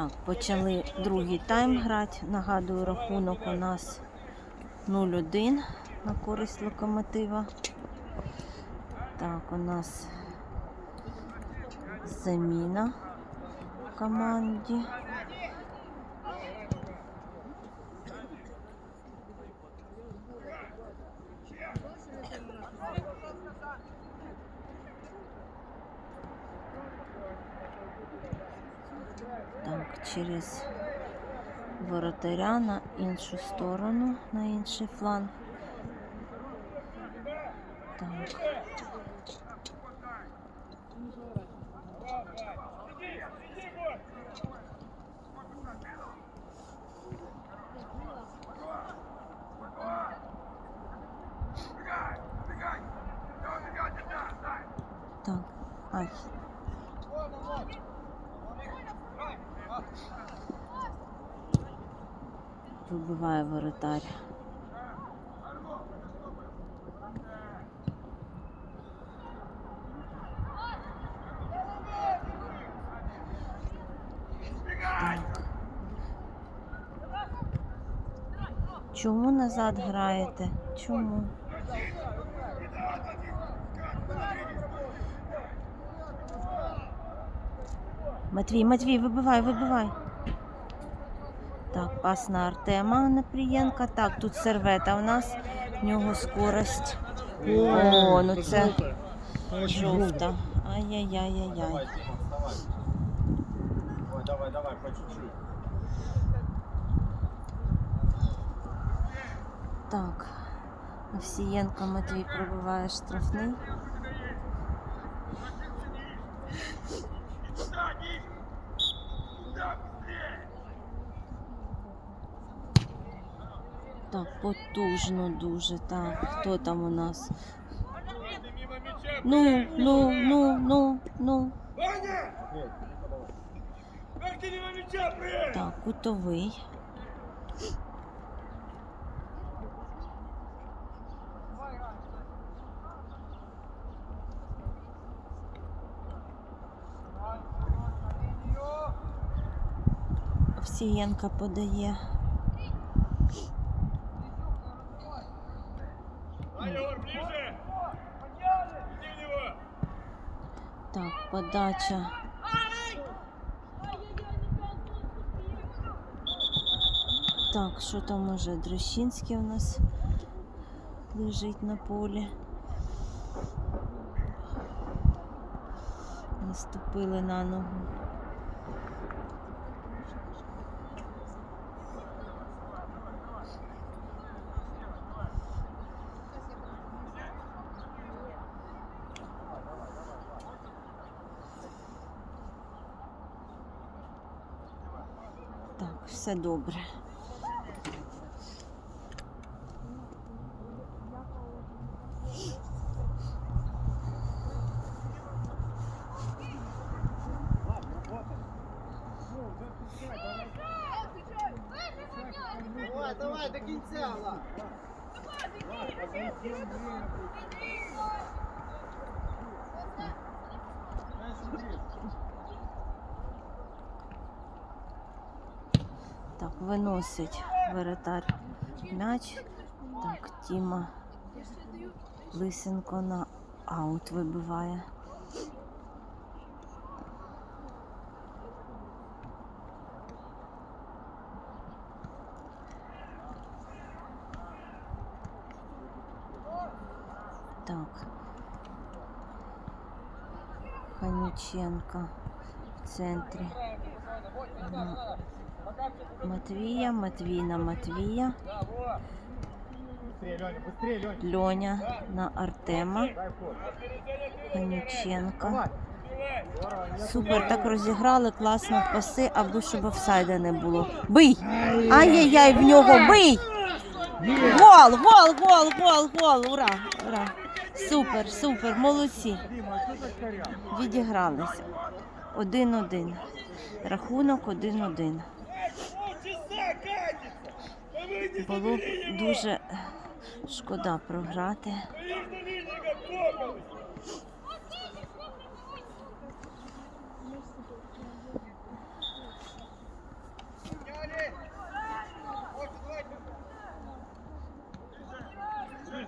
Так, почали другий тайм грати. Нагадую, рахунок у нас 0-1 на користь локомотива. Так, у нас заміна в команді. Так, через воротаря на іншу сторону, на інший фланг. Так. Так, ай. Вибиває воротар. Чому назад граєте? Чому? Матвій, Матвій, вибивай, вибивай. Так, пас на Артема Напрієнка. Так, тут сервета у нас. В нього скорость. О, ну це жовта. Ай-яй-яй-яй-яй. Давай, давай, по чуть-чуть. Так. Овсієнко Матвій пробиває штрафний. Так, потужно дуже. Так, хто там у нас? Ну, ну, ну, ну, ну. Так, кутовий. Овсієнка подає. Егор, ближе! Иди в него! Так, подача. Так, що там уже? Дрощинський у нас лежить на полі. Наступили на ногу. Так, все добре. Давай, давай, до кінця, Влад. Так, виносить воротар м'яч. Так, Тіма Лисенко на аут вибиває. Так. Ханіченко в центрі. Матвія, Матвій на Матвія. Льоня на Артема, не Супер, так розіграли, класно паси, аби щоб офсайда не було. Бий! Ай-яй-яй, в нього бий! Гол, гол, гол, гол, гол! Ура! Ура! Супер, супер, молодці! Відігралися. Один-один. Рахунок один-один було б дуже шкода програти.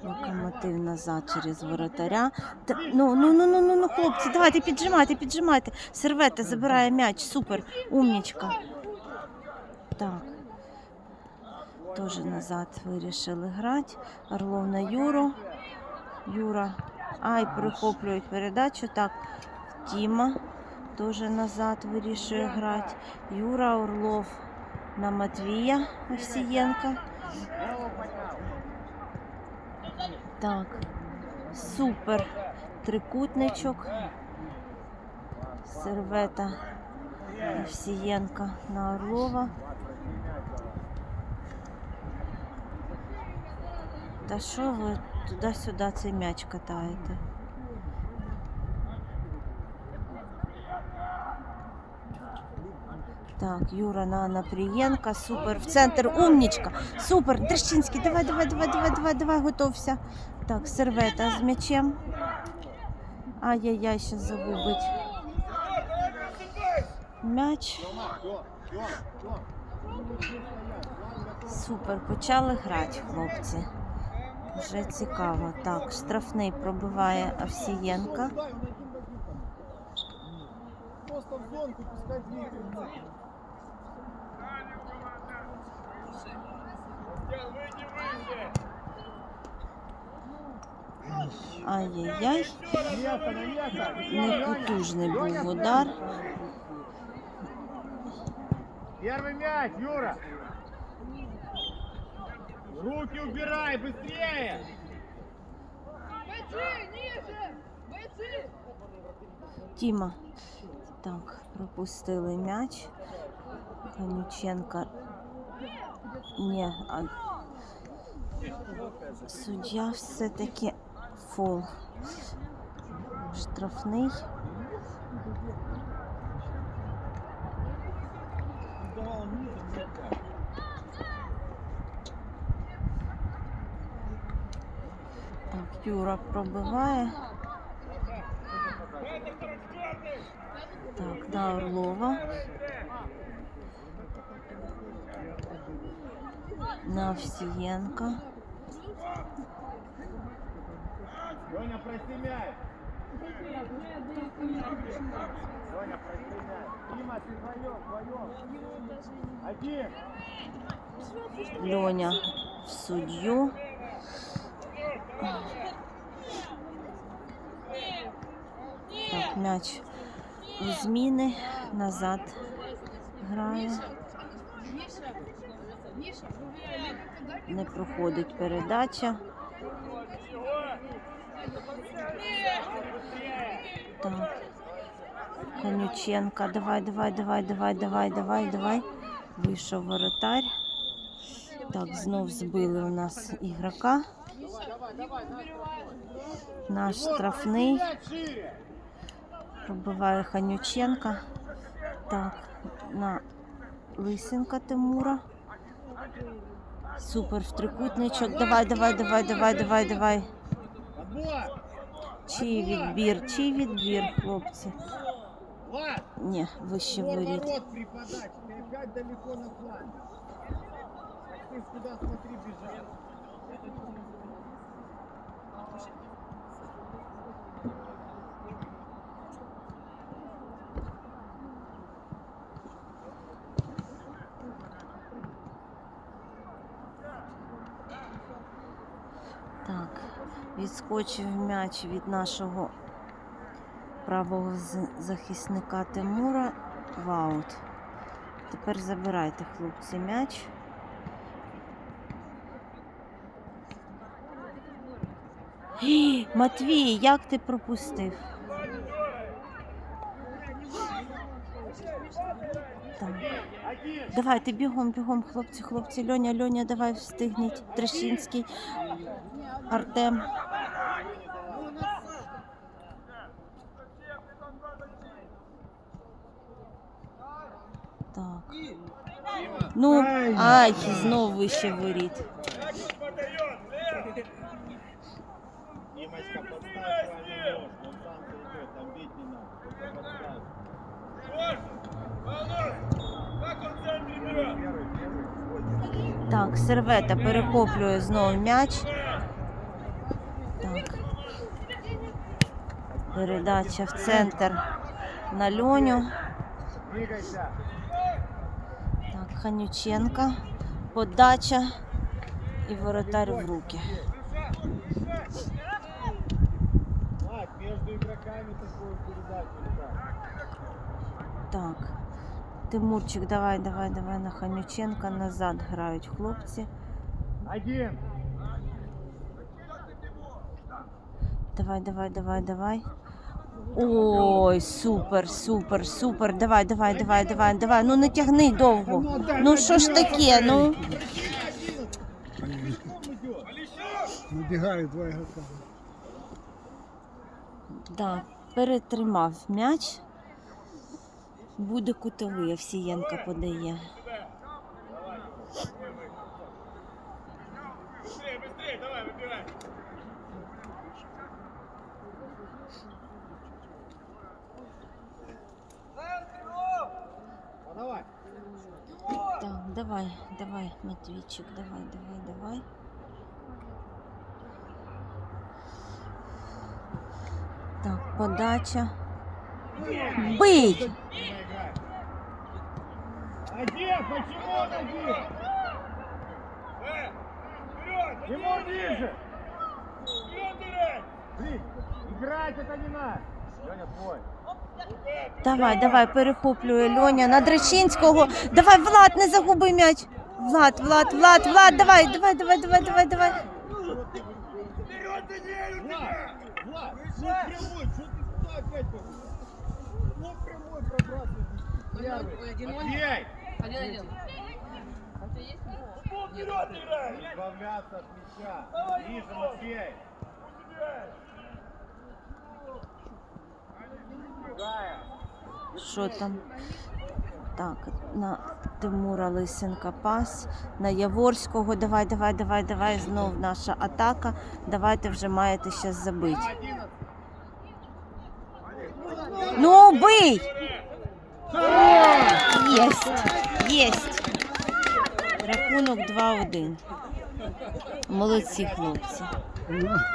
Локомотив назад через воротаря. Та, ну, ну, ну, ну, ну, ну, хлопці, давайте піджимайте, піджимайте. Сервета забирає м'яч, супер, умнічка. Так. Теж назад вирішили грати. Орлов на Юру. Юра. Ай, перехоплюють передачу. Так, Тіма теж назад вирішує грати. Юра Орлов на Матвія Овсієнка. Так, супер. Трикутничок. Сервета Овсієнка на Орлова. Та що ви туди-сюди цей м'яч катаєте? Так, Юра на Напрієнка, супер. В центр, умнічка. Супер. Трещинський, давай, давай, давай, давай, давай, давай, готовся. Так, сервета з м'ячем. Ай-яй-яй, ще загубить. М'яч. Супер, почали грати, хлопці. Вже цікаво. Так, штрафний пробиває Овсієнка. Просто в зонку пускай двигается. Стян, выйди выше. Ай-яй-яй. Место, на место. Непотужний був удар. Первый мяч, Юра. Руки убирай, быстрее. Бойцы, ниже! Бойцы! Тіма. Так, пропустили м'яч. Конюченка. Ні, а суддя все-таки фол. Штрафний. Так, Юра пробиває. Так, на Орлова. На Овсієнка. Леня, прости мяч. Леня, прости мяч. Дима, ты вдвоем, вдвоем. Один. Льоня в суддю. Так, м'яч у зміни. Назад грає. Не проходить передача. Так. Конюченка. Давай, давай, давай, давай, давай, давай, давай. Вийшов воротар. Так, знов збили у нас ігрока. Наш штрафний. Пробиває Ханюченка. Так, на Лисенка Тимура. Супер в трикутничок. Давай, давай, давай, давай, давай, давай. Чий відбір, чий відбір, хлопці. Ні, вище. Ты опять далеко на. Ты куда смотри бежал. Так, відскочив м'яч від нашого правого захисника Тимура. В аут. Тепер забирайте, хлопці, м'яч. Матвій, як ти пропустив? Так. Давайте бігом, бігом, хлопці, хлопці. Льоня, Льоня, давай встигніть. Трещинський, Артем. Так. Ну, ай, знов вище воріт. Как подает, Лев! Димочка, подставь правый нож. Он сам зайдет, там бить не надо. Подставь. Боже! Волос! Как он в центре берет? Первый, первый. Так, сервета перехоплює знову м'яч. Передача в центр на Льоню. Ханюченка. Подача і воротар в руки. Так. Тимурчик, давай, давай, давай на Ханюченка. Назад грають хлопці. Один. Давай, давай, давай, давай. Ой, супер, супер, супер. Давай, давай, давай, давай, давай. Ну не тягни довго. Ну що ж таке? Ну Набегают два игрока. да, перетримав м'яч. Буде кутовий, Овсієнка подає. Быстрее, быстрее, давай, выбирай. Так, давай, давай, Матвійчик, давай, давай, давай. Так, подача. Бий! Один, почему он один? Э, вперед, Тимур ниже. Блин, играть это не надо. Леня, твой. Давай, давай, перехоплює Льоня на Драчинського. Давай, Влад, не загуби м'яч. Влад, Влад, Влад, Влад, давай, давай, давай, давай, давай, давай. Вперед, Даниэль, у тебя! Влад, ну Що там? Так, на Тимура Лисенка пас, на Яворського. Давай, давай, давай, давай. Знов наша атака. Давайте вже маєте щас забити. Ну, бий! Єсть! Єсть! Рахунок 2-1. Молодці, хлопці.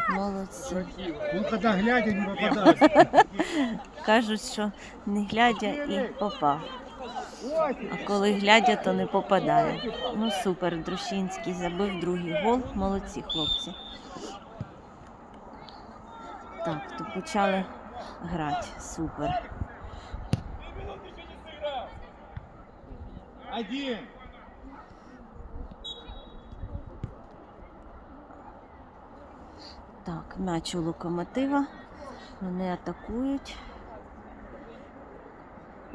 Молодці. Ну когда глядя не попадает. Кажуть, що не глядя і попав. А коли глядя, то не попадає. Ну супер, Друщинський забив другий гол. Молодці хлопці. Так, то почали грати. Супер. Один. Так, м'яч у локомотива. Вони атакують.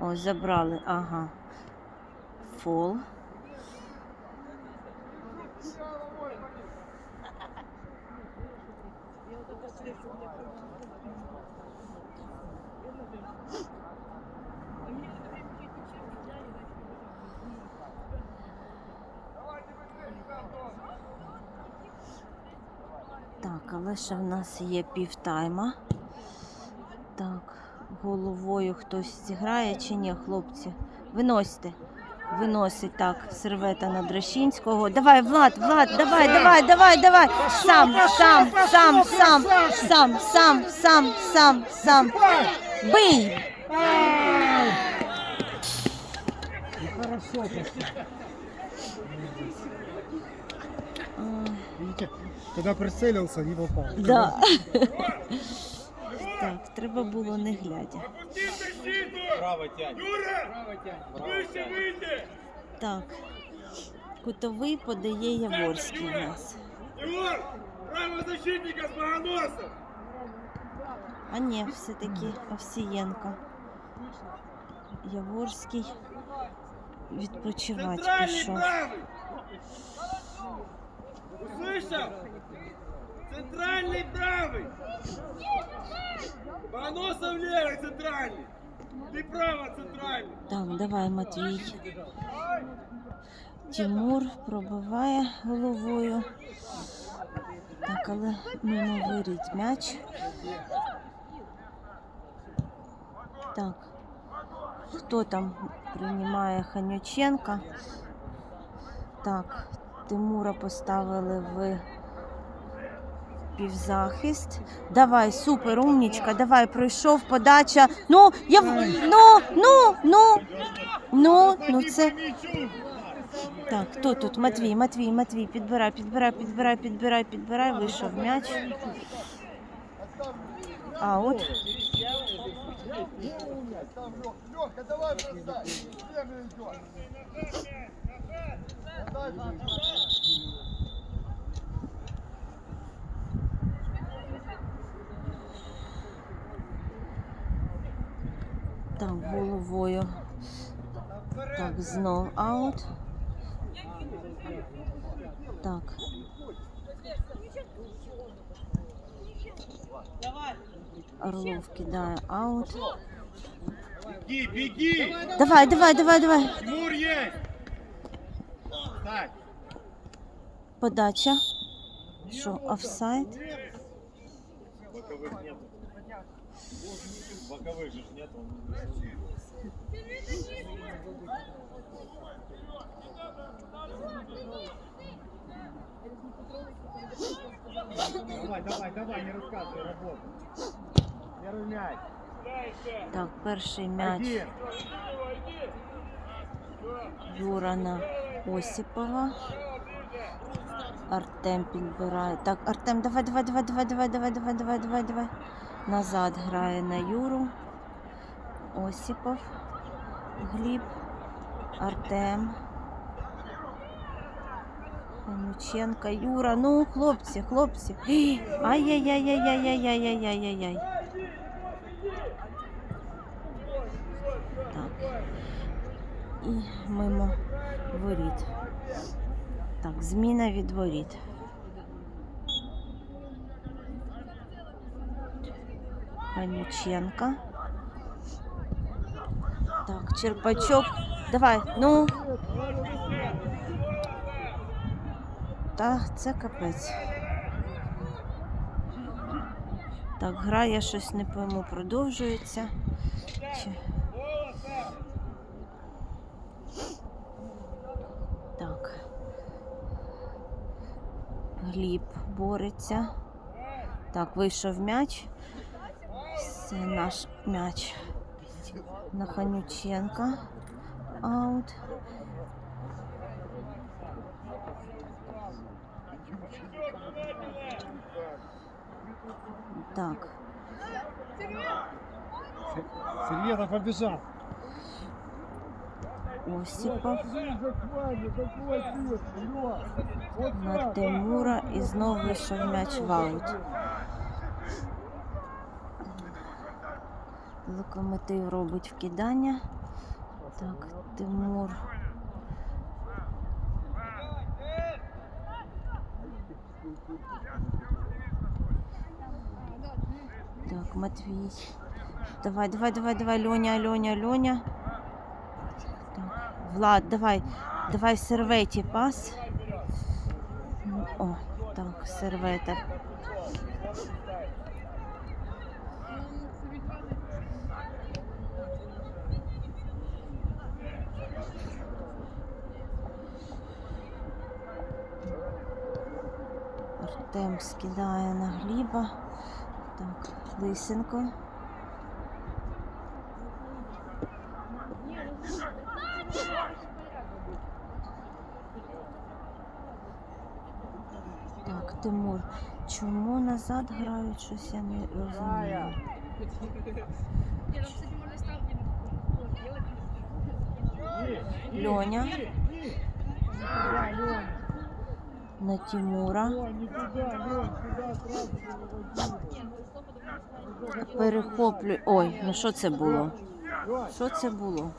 Ось, забрали, ага. Фол. Так, але ще в нас є півтайма. Так, головою хтось зіграє чи ні, хлопці? Виносьте. Виносить так, сервета на Дращинського. Давай, Влад, Влад, давай, давай, давай, давай. Сам, сам, сам, сам, сам, сам, сам, сам, сам. Бий! Хорошо А, Видите, когда прицелился, не попал. Да. Так, треба було не глядя. Опусти защиту! Право тянь. Юра! Выше выйди! Так, кутовий подає Яворський у нас. Егор! Право защитника с Богоносом! А ні, все-таки Овсієнко. Яворський відпочивати Центральный пішов. правый! Услышал? Центральный правый! Богоносов левый центральный! Ты право центральный! Так, давай, Матвій. Тимур пробиває головою. Так, але мимо виріть м'яч. Так. Хто там приймає Ханюченка? Так, Тимура поставили в півзахист. Давай, супер, умнічка, давай, пройшов, подача. Ну, я в- ну, ну, ну, ну, ну це. Так, хто тут? Матвій, Матвій, Матвій, підбирай, підбирай, підбирай, підбирай, підбирай, вийшов м'яч. Там Лех. Леха, давай бросай. Свежий идет. Дай, дай, Так, головою. Так, знов аут. Так. Орлов кидає аут. Беги, беги! Давай, давай, давай, давай. Тимур есть! Так, Подача. Що, офсайд? боковых нет. Боковых же нет. Давай, давай, давай, не рассказывай работу. Первый мяч. Так, перший м'яч Один. Юра на Осіпова. Артем підбирає. Так, Артем, давай, давай, давай, давай, давай, давай, давай, давай, давай, давай. Назад грає на Юру. Осіпов. Гліб. Артем. Анюченка, Юра. Ну, хлопці, хлопці. Ай-яй-яй-яй-яй-яй-яй-яй-яй-яй. Так. І мимо воріт. Так, зміна від воріт. Ханюченка. Так, Черпачок. Давай, ну. Та це капець. Так, гра, я щось не пойму, продовжується. Чи... Так. Гліб бореться. Так, вийшов м'яч. Це наш м'яч. На Ханюченка. Аут. Так, Сергеев побежал. Вот на. Тимура і знов вийшов м'яч в аут. Локомотив робить вкидання. Так, Тимур. Так, Матвій. Давай, давай, давай, давай, Льоня, Льоня, Льоня. Так, Влад, давай, давай серветі пас. О, так, сервета. Скидає на гліба, так, лисинку. Так, Тимур, чому назад грають щось, я не розумію. Льоня на Тимура. Лёнь, не туда, Лёнь, сюда сразу же Перехоплюй. Ой, ну що це було? Лёнь, Що це було?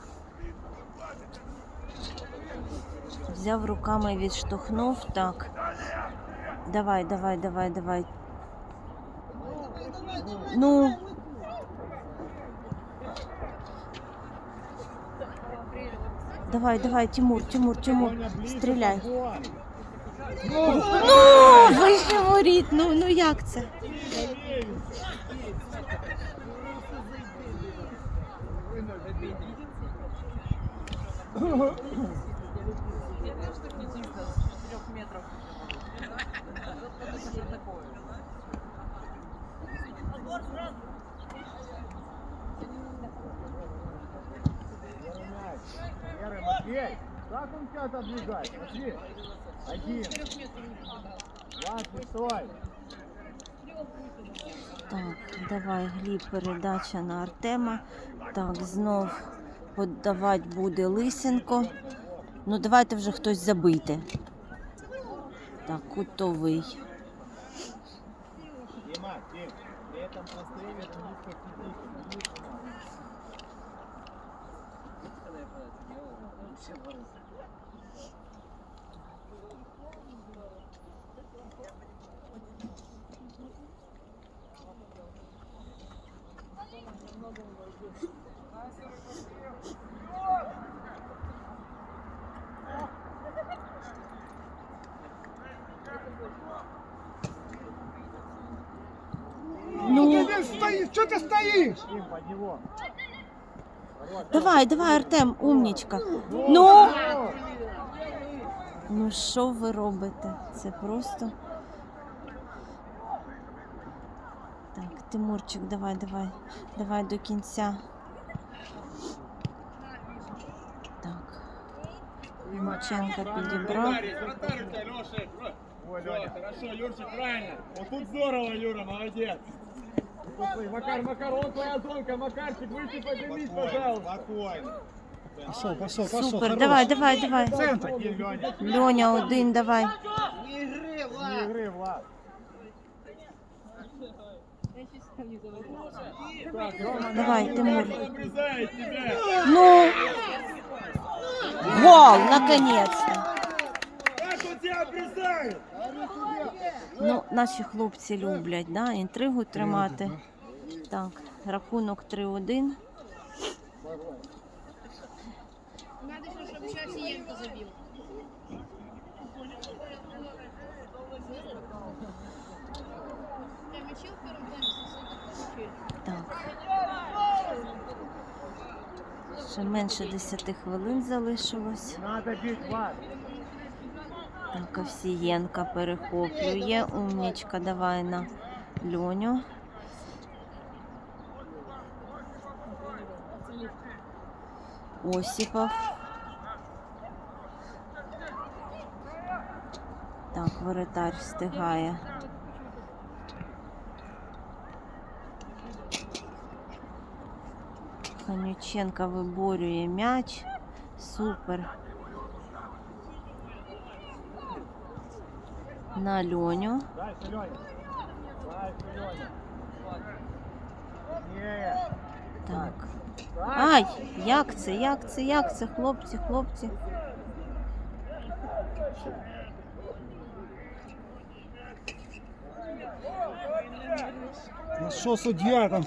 Взяв руками, відштовхнув. Так. Давай, давай, давай, давай. Ну. Давай, давай, Тимур, Тимур, Тимур, Лёня, Ну, ви ж говоріть, ну, ну як це? Yeah. Как он тебя отодвигает? Матвей. Один. Вася, стой. Так, давай, Гліб, передача на Артема. Так, знов подавати буде Лисенко. Ну, давайте вже хтось забийте. Так, кутовий. Дима, Ну, ты стоишь? Дим, под него. давай, давай, Артем, умнічка. Ну, ну що ви робите? Це просто. Так, Тимурчик, давай, давай, давай до кінця. Всё, Леня. хорошо, Юрчик, правильно. Вот тут здорово, Юра, молодец. Макар, Макар, он твоя зонка. Макарчик, выйди поднимись, пожалуйста. Спокойно. Пошел, пошел, пошел. Супер, давай, давай, давай. Центр. Льоня, один, давай. Не игры, Влад. Так, Рома, Давай, Тимур. Ну. Гол, наконец-то. Ну, наші хлопці люблять, да? інтригу тримати. Так, рахунок 3-1. Надо еще, чтобы сейчас Сиенко Ще менше 10 хвилин залишилось. Не надо бить, Влад. Так, Овсієнка перехоплює. Умнічка, давай на Льоню. Осіпов. Так, воротар встигає. Ханюченка виборює м'яч. Супер. На Льоню. Дальше, Леня. Дальше, Леня. Не. Так. Так. Ай, як це, як це, як це, хлопці, хлопці. Ну що суддя там?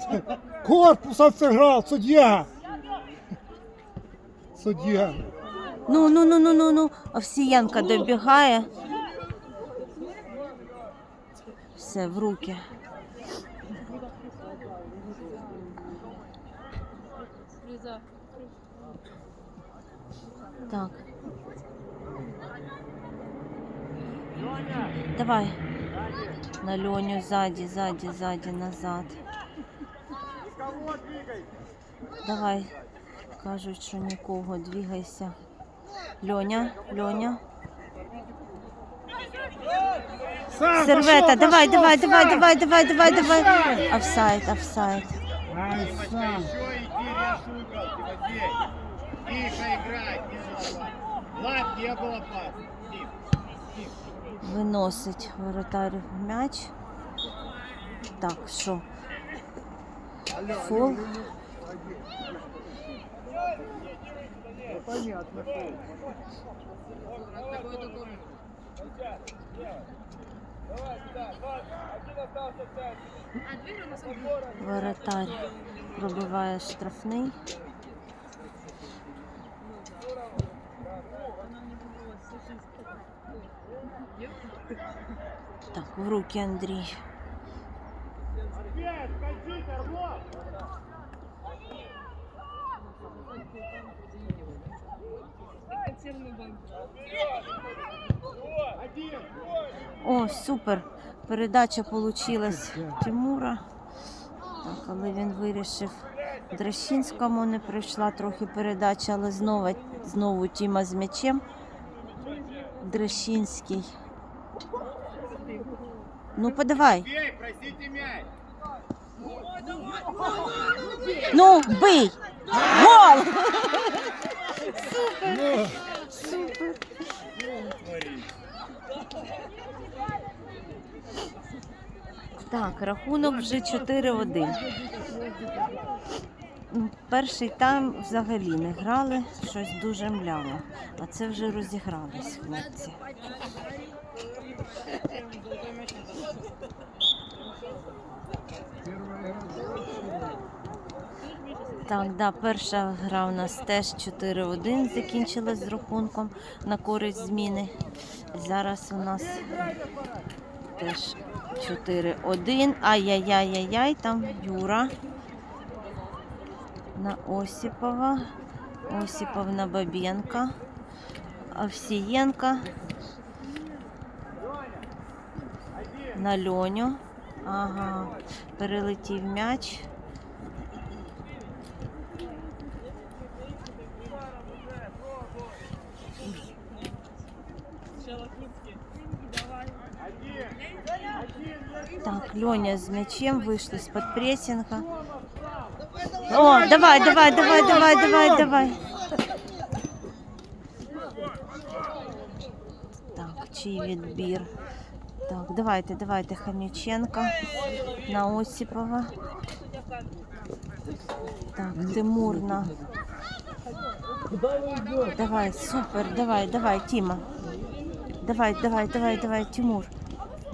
Корпусом сыграл, суддя! Суддя. Ну, ну, ну, ну, ну, ну. Овсієнка добігає. Все, в руки. Так. Давай. На Леню сзади, сзади, сзади, назад. Давай. Кажуть, що нікого, двигайся. Льоня, Льоня. Сам Сервета, пошел, давай, пошел, давай, давай, сам! давай, давай, давай, давай. Офсайд, офсайд. Тихо играй, не забывай. Влад, не было пас. Виносить воротар м'яч. Так, що? Фол. Понятно. Давай сюда, два. Один остался в центре. А, двигай на самом деле. Воротар пробиває штрафний. Так, в руки Андрій. О, супер. Передача получилась Тимура. Так, але він вирішив Дрещинському не прийшла трохи передача, але знову, знову Тіма з м'ячем. Дрещинський. Ну, подавай. Ну, бий! Гол! Ну, Так, рахунок вже 4-1. Перший тайм взагалі не грали, щось дуже мляво. А це вже розігрались хлопці. Так, да, перша гра у нас теж 4-1 закінчилась з рахунком на користь зміни. Зараз у нас теж 4-1. Ай-яй-яй-яй-яй, там Юра на Осіпова. Осіпов на Бабенка. Овсієнка на Льоню. Ага, перелетів м'яч. Так, Льоня з м'ячем вийшли з-під пресінга. О, давай, давай, давай, давай, давай, давай. Так, чий відбір? Так, давайте, давайте, Ханюченко на Осіпова. Так, Тимур на. Давай, супер, давай, давай, Тіма. Давай, давай, давай, давай, Тимур.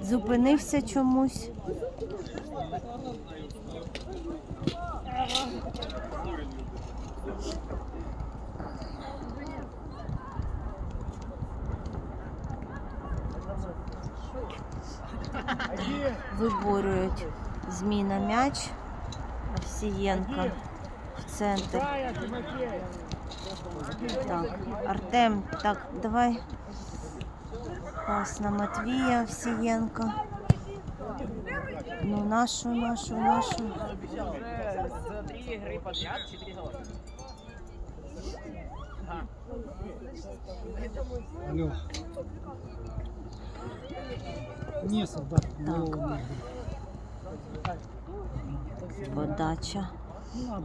Зупинився чомусь. Виборюють зміна м'яч. Овсієнко в центр. Так, Артем, так, давай. Пас на Матвія Овсієнко. Ну, нашу, нашу, нашу. Три игры подряд 4 гола. алло. Не, солдат, голову Подача. Ну, а.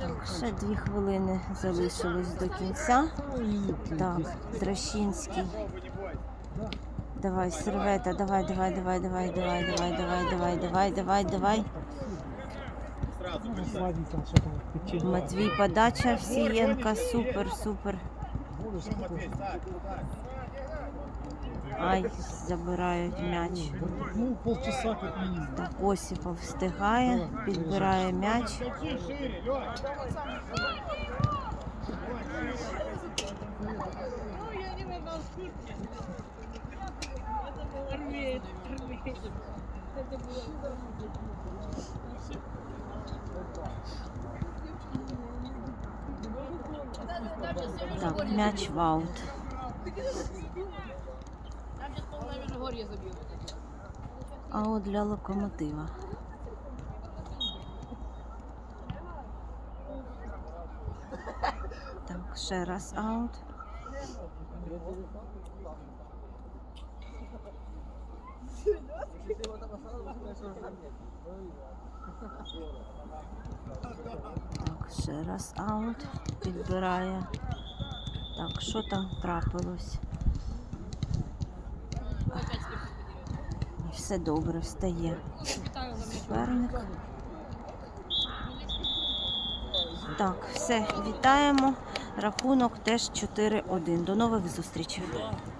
Так, ще дві хвилини залишилось до кінця. Так, Дрощинський. Давай, сервета, давай, давай, давай, давай, давай, давай, давай, давай, давай, давай, давай. Матвій подача Овсієнка. Супер, супер. Ай, забирають м'яч. Ну, полчаса как минимум. Так, Осіпов встигає, підбирає м'яч. Качи шире, Лёнь. Так, м'яч Три, Так, м'яч в аут. Аут для локомотива. Так, ще раз аут. Так, ще раз аут. Підбирає. Так, що там трапилось? І Все добре, встає. Суперник. Так, все, вітаємо. Рахунок теж 4-1. До нових зустрічей.